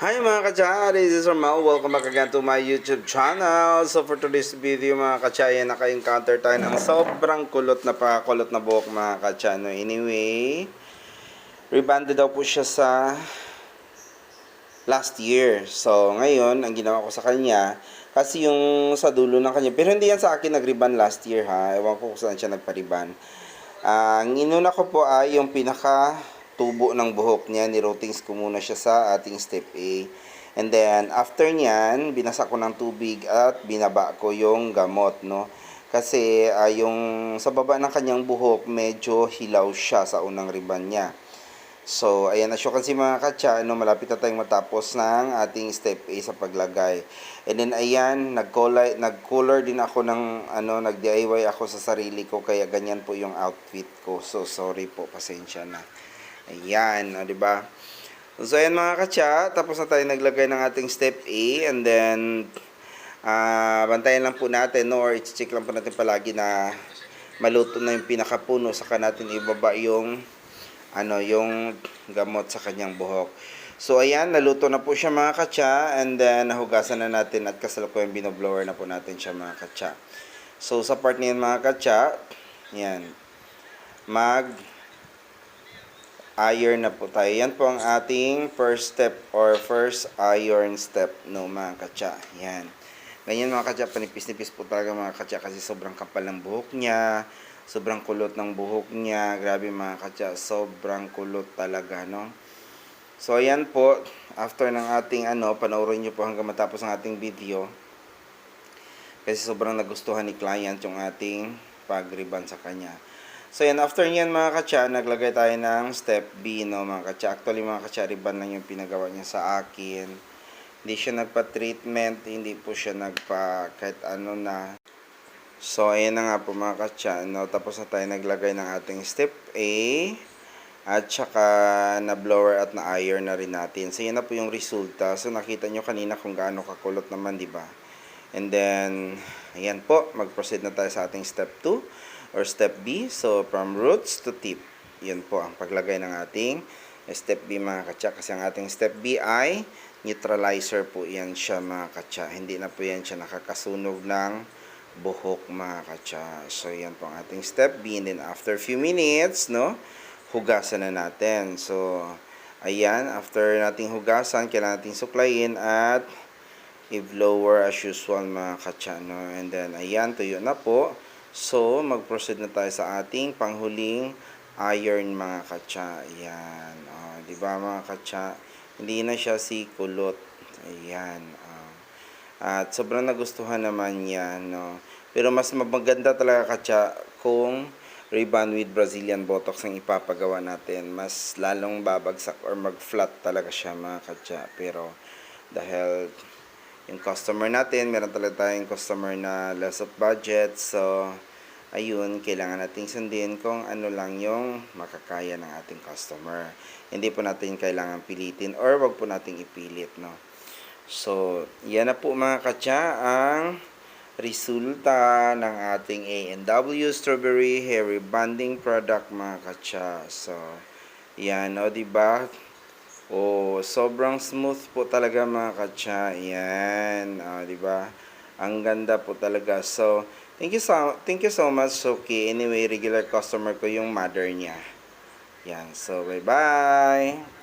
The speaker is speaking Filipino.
Hi mga kachaya, this is Romel. Welcome back again to my YouTube channel. So for today's video mga kachaya, naka-encounter tayo ng sobrang kulot na pakulot na buhok mga kachaya. No, anyway, rebanded daw po siya sa last year. So ngayon, ang ginawa ko sa kanya, kasi yung sa dulo ng kanya, pero hindi yan sa akin nag-reban last year ha. Ewan ko kung saan siya nagpa-reban. Ah, ang inuna ko po ay yung pinaka tubo ng buhok niya, ni-routings ko muna siya sa ating step A. And then, after niyan, binasa ko ng tubig at binaba ko yung gamot, no? Kasi ah, yung sa baba ng kanyang buhok, medyo hilaw siya sa unang riban niya. So, ayan na siya kasi mga katsa, no, malapit na tayong matapos ng ating step A sa paglagay. And then, ayan, nag-color, nag-color din ako ng, ano, nag-DIY ako sa sarili ko, kaya ganyan po yung outfit ko. So, sorry po, pasensya na. Ayan, o, di ba? So, ayan mga katsa, tapos na tayo naglagay ng ating step A, and then, ah bantayan lang po natin, no, or i-check lang po natin palagi na maluto na yung pinakapuno, saka natin ibaba yung ano, yung gamot sa kanyang buhok. So, ayan, naluto na po siya mga katsa, and then, nahugasan na natin at kasalukuyan binoblower na po natin siya mga katsa. So, sa part niyan mga katsa, yan, mag iron na po tayo. Yan po ang ating first step or first iron step no mga katsa. Yan. Ganyan mga katsa, panipis-nipis po talaga mga katsa kasi sobrang kapal ng buhok niya. Sobrang kulot ng buhok niya. Grabe mga katsa, sobrang kulot talaga, no? So, ayan po. After ng ating ano, panoorin nyo po hanggang matapos ang ating video. Kasi sobrang nagustuhan ni client yung ating pag-ribbon sa kanya. So, yan. After nyan, mga katsa, naglagay tayo ng step B, no, mga katsa. Actually, mga katsa, ribbon lang yung pinagawa niya sa akin. Hindi siya nagpa-treatment, hindi po siya nagpa kahit ano na. So, ayan na nga po mga katsa, no. Tapos na tayo naglagay ng ating step A. At saka na blower at na iron na rin natin. So, yan na po yung resulta. So, nakita nyo kanina kung gaano kakulot naman, di ba? And then, ayan po, mag-proceed na tayo sa ating step 2 or step B. So, from roots to tip. Yan po ang paglagay ng ating step B mga katsa. Kasi ang ating step B ay neutralizer po yan siya mga katsa. Hindi na po yan siya nakakasunog ng buhok mga katsa. So, yan po ang ating step B. And then, after few minutes, no, hugasan na natin. So, ayan, after nating hugasan, kailangan nating suklayin at i-blower as usual mga katsano. And then, ayan, tuyo na po. So, mag-proceed na tayo sa ating panghuling iron mga katsa. Ayan. Oh, di ba mga katsa? Hindi na siya si kulot. Ayan. Oh. At sobrang nagustuhan naman yan. No? Pero mas maganda talaga katsa kung Ray-Ban with Brazilian Botox ang ipapagawa natin. Mas lalong babagsak or mag-flat talaga siya mga katsa. Pero dahil yung customer natin, meron talaga tayong customer na less of budget. So, ayun, kailangan nating sundin kung ano lang yung makakaya ng ating customer. Hindi po natin kailangan pilitin or wag po nating ipilit, no? So, yan na po mga katsa ang resulta ng ating A&W Strawberry Hair Rebonding Product mga katsa. So, yan, o, di ba? Oh, sobrang smooth po talaga mga katsa. Yan, o, di ba? Ang ganda po talaga. So, thank you so, thank you so much, Suki. Anyway, regular customer ko yung mother niya. Yan, so, bye-bye!